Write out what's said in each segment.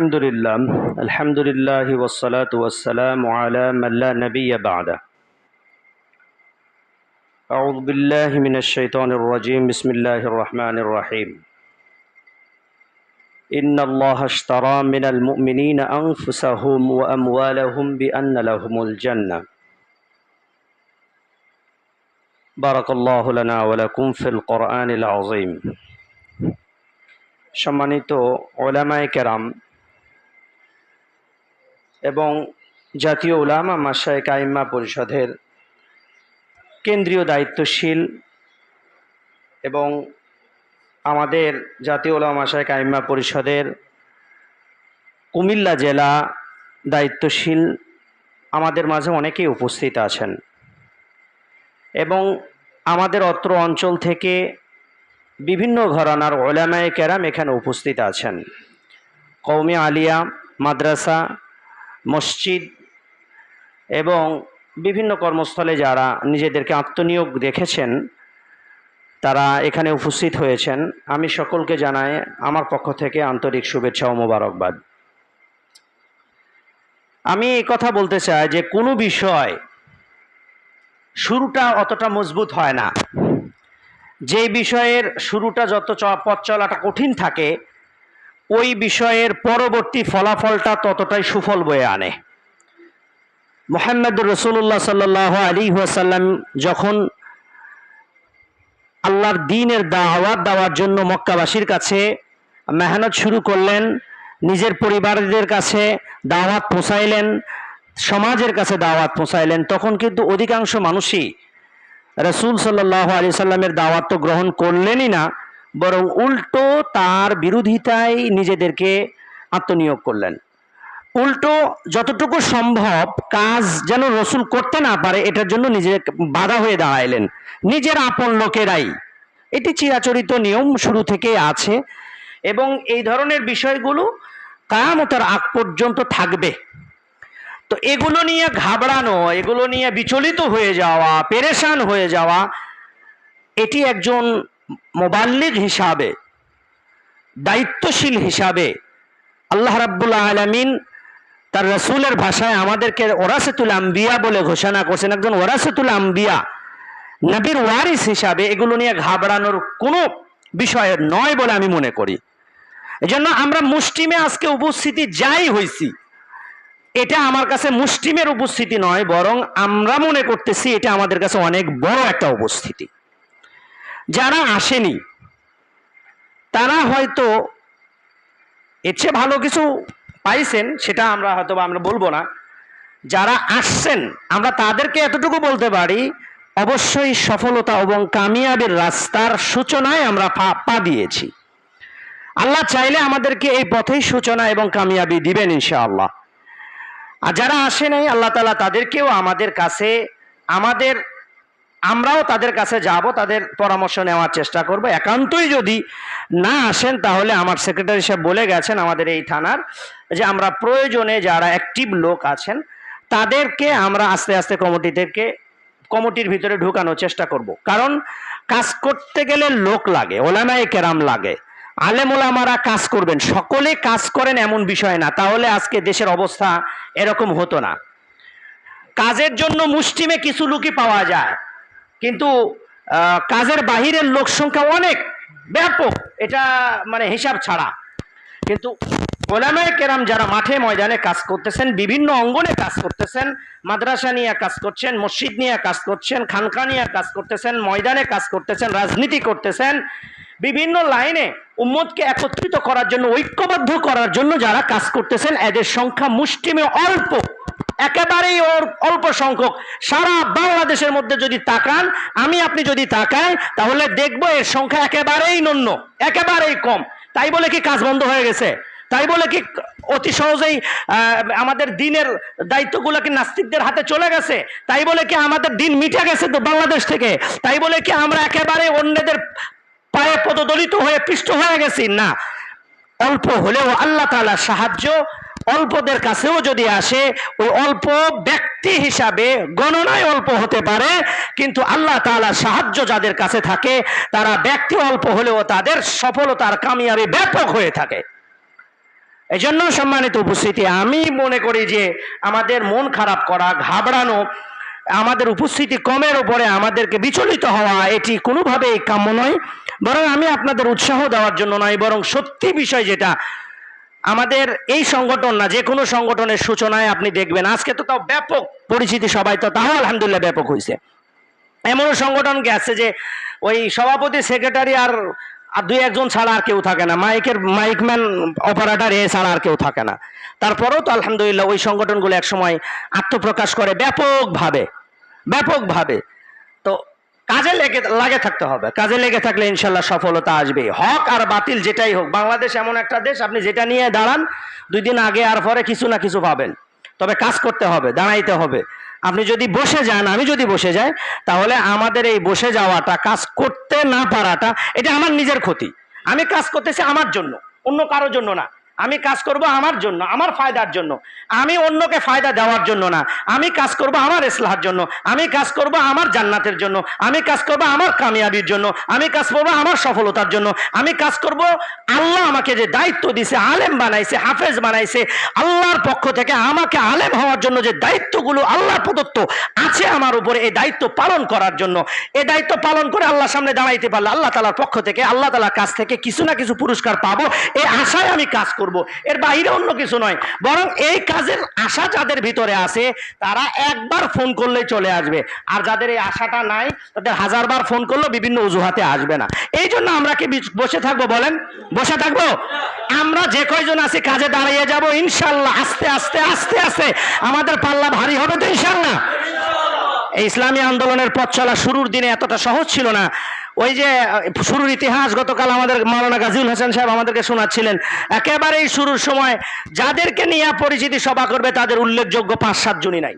الحمد لله الحمد لله والصلاة والسلام على من لا نبي بعده أعوذ بالله من الشيطان الرجيم بسم الله الرحمن الرحيم إن الله اشترى من المؤمنين أنفسهم وأموالهم بأن لهم الجنة بارك الله لنا ولكم في القرآن العظيم সম্মানিত ওলামায় কেরাম এবং জাতীয় ওলামা মাসায় কাইম্মা পরিষদের কেন্দ্রীয় দায়িত্বশীল এবং আমাদের জাতীয় ওলামা মাসায় কাইম্মা পরিষদের কুমিল্লা জেলা দায়িত্বশীল আমাদের মাঝে অনেকেই উপস্থিত আছেন। এবং আমাদের অত্র অঞ্চল থেকে বিভিন্ন ঘরানার ওলামায়ে কেরাম এখানে উপস্থিত আছেন। কৌমি আলিয়া, মাদ্রাসা মসজিদ এবং বিভিন্ন কর্মস্থলে যারা নিজেদেরকে আত্মনিয়োগ দেখেছেন, তারা এখানে উপস্থিত হয়েছেন। আমি সকলকে জানাই আমার পক্ষ থেকে আন্তরিক শুভেচ্ছা ও মোবারকবাদ। আমি এই কথা বলতে চাই যে কোনো বিষয় শুরুটা অতটা মজবুত হয় না। যে বিষয়ের শুরুটা যত পথ চলাটা কঠিন থাকে ওই বিষয়ের পরবর্তী ফলাফলটা ততটাই সুফল বয়ে আনে। মোহাম্মদ রসুল্লাহ সাল্লাহ আলী ওয়াসাল্লাম যখন আল্লাহর দিনের দাওয়াত দেওয়ার জন্য মক্কাবাসীর কাছে মেহনত শুরু করলেন, নিজের পরিবারদের কাছে দাওয়াত পৌঁছাইলেন, সমাজের কাছে দাওয়াত পৌঁছাইলেন, তখন কিন্তু অধিকাংশ মানুষই রসুল সাল্লাহ আলি সাল্লামের দাওয়াত তো গ্রহণ করলেনই না বরং উল্টো তার বিরোধিতায় নিজেদেরকে আত্মনিয়োগ করলেন। উল্টো যতটুকু সম্ভব কাজ যেন রসুল করতে না পারে, এটার জন্য নিজে বাধা হয়ে দাঁড়াইলেন। নিজের আপন লোকেরাই। এটি চিরাচরিত নিয়ম, শুরু থেকে আছে। এবং এই ধরনের বিষয়গুলো কায়ামতের আগ পর্যন্ত থাকবে। তো এগুলো নিয়ে ঘাবড়ানো, এগুলো নিয়ে বিচলিত হয়ে যাওয়া, পেরেশান হয়ে যাওয়া, এটি একজন মোবাল্লিক হিসাবে, দায়িত্বশীল হিসাবে আল্লাহ রাব্বুল্লাহ আলমিন তার রসুলের ভাষায় আমাদেরকে ওরাসেতুল আম্বিয়া বলে ঘোষণা করছেন। একজন ওরাসেতুল আম্বিয়া, নবীর ওয়ারিস হিসাবে এগুলো নিয়ে ঘাবড়ানোর কোনো বিষয় নয় বলে আমি মনে করি। এজন্য আমরা মুষ্টিমে আজকে উপস্থিতি যাই হয়েছি এটা আমার কাছে মুষ্টিমের উপস্থিতি নয়, বরং আমরা মনে করতেছি এটা আমাদের কাছে অনেক বড় একটা উপস্থিতি। যারা আসেনি, তারা হয়তো এর চেয়ে ভালো কিছু পাইছেন, সেটা আমরা হয়তো আমরা বলব না। যারা আসছেন, আমরা তাদেরকে এতটুকু বলতে পারি, অবশ্যই সফলতা এবং কামিয়াবের রাস্তার সূচনায় আমরা পা পা দিয়েছি। আল্লাহ চাইলে আমাদেরকে এই পথেই সূচনা এবং কামিয়াবি দিবেন ইনশাআল্লাহ। আর যারা আসে নাই, আল্লাহ তালা তাদেরকেও আমাদের কাছে, আমাদের আমরাও তাদের কাছে যাব, তাদের পরামর্শ নেওয়ার চেষ্টা করব। একান্তই যদি না আসেন, তাহলে আমার সেক্রেটারি সাহেব বলে গেছেন আমাদের এই থানার যে আমরা প্রয়োজনে যারা অ্যাক্টিভ লোক আছেন, তাদেরকে আমরা আস্তে আস্তে কমিটিদেরকে কমিটির ভিতরে ঢুকানোর চেষ্টা করব। কারণ কাজ করতে গেলে লোক লাগে, ওলামায়ে কেরাম লাগে। আলেম ওলামারা কাজ করবেন, সকলে কাজ করেন এমন বিষয় না, তাহলে আজকে দেশের অবস্থা এরকম হতো না। কাজের জন্য মুষ্টিমে কিছু লোকই পাওয়া যায়। কিন্তু কাজের বাহিরের লোক সংখ্যা অনেক, ব্যাপক, এটা মানে হিসাব ছাড়া। কিন্তু ওলামায় কেরাম যারা মাঠে ময়দানে কাজ করতেছেন, বিভিন্ন অঙ্গনে কাজ করতেছেন, মাদ্রাসা নিয়ে কাজ করছেন, মসজিদ নিয়ে কাজ করছেন, খানকা নিয়ে কাজ করতেছেন, ময়দানে কাজ করতেছেন, রাজনীতি করতেছেন, বিভিন্ন লাইনে উম্মতকে একত্রিত করার জন্য, ঐক্যবদ্ধ করার জন্য যারা কাজ করতেছেন, এদের সংখ্যা মুষ্টিমে অল্প। একেবারেই ওর অল্প সংখ্যক। সারা বাংলাদেশের মধ্যে যদি তাকান, আমি আপনি যদি তাকাই, তাহলে দেখব এর সংখ্যা একেবারেই নন্য, একেবারেই কম। তাই বলে কি কাজ বন্ধ হয়ে গেছে? তাই বলে কি অতি সহজেই আমাদের দিনের দায়িত্বগুলো কি নাস্তিকদের হাতে চলে গেছে? তাই বলে কি আমাদের দিন মিটে গেছে তো বাংলাদেশ থেকে? তাই বলে কি আমরা একেবারে অন্যদের পায়ে পদদলিত হয়ে পৃষ্ঠ হয়ে গেছি? না। অল্প হলেও আল্লাহ তাআলার সাহায্য অল্পদের কাছেও যদি আসে, ওই অল্প ব্যক্তি হিসাবে গণনায় অল্প হতে পারে, কিন্তু আল্লাহ তাআলার সাহায্য যাদের কাছে থাকে, তারা ব্যক্তি অল্প হলেও তাদের সফলতার কামিয়াবি ব্যাপক হয়ে থাকে। এজন্য সম্মানিত উপস্থিতি, আমি মনে করি যে আমাদের মন খারাপ করা, ঘাবড়ানো, আমাদের উপস্থিতি কমের উপরে আমাদেরকে বিচলিত হওয়া, এটি কোনোভাবেই কাম্য নয়। বরং আমি আপনাদের উৎসাহ দেওয়ার জন্য নয়, বরং সত্যি বিষয় যেটা আমাদের এই সংগঠন না যে কোনো সংগঠনের সূচনায় আপনি দেখবেন, আজকে তো তাও ব্যাপক পরিচিতি সবাই তো তাও আলহামদুলিল্লাহ ব্যাপক হয়েছে। এমনও সংগঠন গেছে যে, ওই সভাপতি, সেক্রেটারি আর আর দুই একজন ছাড়া আর কেউ থাকে না, মাইকের মাইকম্যান অপারেটার, এ ছাড়া আর কেউ থাকে না। তারপরেও তো আলহামদুলিল্লাহ ওই সংগঠনগুলো একসময় আত্মপ্রকাশ করে ব্যাপকভাবে ব্যাপকভাবে। কাজে লেগে, লাগে থাকতে হবে। কাজে লেগে থাকলে ইনশাল্লাহ সফলতা আসবে হক আর বাতিল যেটাই হোক, বাংলাদেশ এমন একটা দেশ, আপনি যেটা নিয়ে দাঁড়ান, দুই দিন আগে আর পরে কিছু না কিছু পাবেন। তবে কাজ করতে হবে, দাঁড়াইতে হবে। আপনি যদি বসে যান, আমি যদি বসে যাই, তাহলে আমাদের এই বসে যাওয়াটা, কাজ করতে না পারাটা, এটা আমার নিজের ক্ষতি। আমি কাজ করতেছি আমার জন্য, অন্য কারোর জন্য না। আমি কাজ করব আমার জন্য, আমার ফায়দার জন্য। আমি অন্যকে ফায়দা দেওয়ার জন্য না। আমি কাজ করব আমার ইসলাহার জন্য। আমি কাজ করব আমার জান্নাতের জন্য। আমি কাজ করব আমার কামিয়াবির জন্য। আমি কাজ করব আমার সফলতার জন্য। আমি কাজ করব, আল্লাহ আমাকে যে দায়িত্ব দিছে, আলেম বানাইছে, হাফেজ বানাইছে, আল্লাহর পক্ষ থেকে আমাকে আলেম হওয়ার জন্য যে দায়িত্বগুলো আল্লাহ প্রদত্ত আছে আমার উপরে, এই দায়িত্ব পালন করার জন্য। এই দায়িত্ব পালন করে আল্লাহর সামনে দাঁড়াইতে পারলে আল্লাহ তালার পক্ষ থেকে, আল্লাহ তালার কাছ থেকে কিছু না কিছু পুরস্কার পাবো। এই আশায় আমি কাজ করব। এর বাইরে অন্য কিছু নয়। বরং এই কাজের আশা যাদের ভিতরে আছে, তারা একবার ফোন করলেই চলে আসবে। আর যাদের এই আশাটা নাই, তাদের হাজারবার ফোন করলেও বিভিন্ন অজুহাতে আসবে না। এই জন্য আমরা কি বসে থাকব বলেন? বসে থাকব? আমরা যে কয়জন আছি কাজে দাঁড়িয়ে যাব ইনশাল্লাহ আস্তে আস্তে আস্তে আস্তে। আমাদের পাল্লা ভারী হবে তো ইনশাল্লাহ এই ইসলামী আন্দোলনের পথ চলা শুরুর দিনে এতটা সহজ ছিল না। ওই যে শুরুর ইতিহাস গতকাল আমাদের মাওলানা গাজীউল হাসান সাহেব আমাদেরকে শোনাচ্ছিলেন। একেবারেই শুরুর সময় যাদেরকে নিয়ে পরিচিতি সভা করবে তাদের উল্লেখযোগ্য পাঁচ, সাত জনই নাই।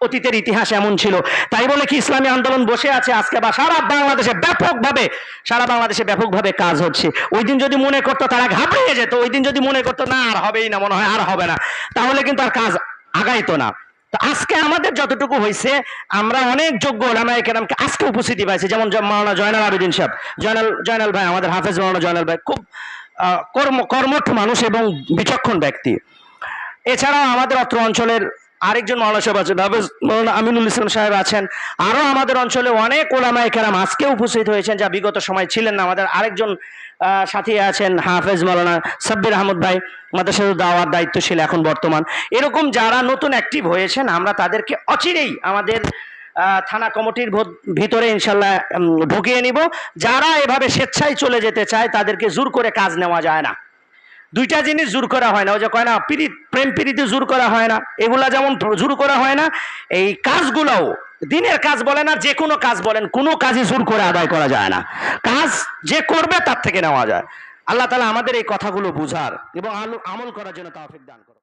অতীতের ইতিহাস এমন ছিল। তাই বলে কি ইসলামী আন্দোলন বসে আছে আজকে বা সারা বাংলাদেশে ব্যাপকভাবে, সারা বাংলাদেশে ব্যাপকভাবে কাজ হচ্ছে। ওই দিন যদি মনে করতো তারা ঘাবড়িয়ে যেত, ওই দিন যদি মনে করতো না, আর হবেই না, মনে হয় আর হবে না, তাহলে কিন্তু আর কাজ আগাইতো না। তো আজকে আমাদের যতটুকু হয়েছে, আমরা অনেক যোগ্য ওলামায়ে কেরামকে আজকে উপস্থিতি পাইছি। যেমন মাওলানা জয়নাল আবেদিন সাহেব। জয়নাল জয়নাল ভাই, আমাদের হাফেজ মাওলানা জয়নাল ভাই খুব কর্ম, কর্মঠ মানুষ এবং বিচক্ষণ ব্যক্তি। এছাড়াও আমাদের অত্র অঞ্চলের আরেকজন মাওলানা সাহেব আছেন, হাফেজ মাওলানা আমিনুল ইসলাম সাহেব আছেন। আরও আমাদের অঞ্চলে অনেক ওলামায়ে কেরাম আজকে উপস্থিত হয়েছেন, যা বিগত সময় ছিলেন না। আমাদের আরেকজন সাথী আছেন হাফেজ মাওলানা সাব্বির আহমদ ভাই আমাদের সাথে দাওয়ার দায়িত্বশীল এখন বর্তমান। এরকম যারা নতুন অ্যাক্টিভ হয়েছেন, আমরা তাদেরকে অচিরেই আমাদের থানা কমিটির ভিতরে ইনশাল্লাহ ঢুকিয়ে নিব। যারা এভাবে স্বেচ্ছায় চলে যেতে চায়, তাদেরকে জোর করে কাজ নেওয়া যায় না। দুইটা জিনিস জোর করা হয় না। ওই যে কয় না প্রেম পিরিতে জোর করা হয় না। এগুলা যেমন জোর করা হয় না, এই কাজগুলোও দিনের কাজ বলেন আর যে কোনো কাজ বলেন, কোনো কাজই জোর করে আদায় করা যায় না। কাজ যে করবে তার থেকে নেওয়া যায়। আল্লাহ তালা আমাদের এই কথাগুলো বুঝার এবং আমল করার জন্য তাওফিক দান করো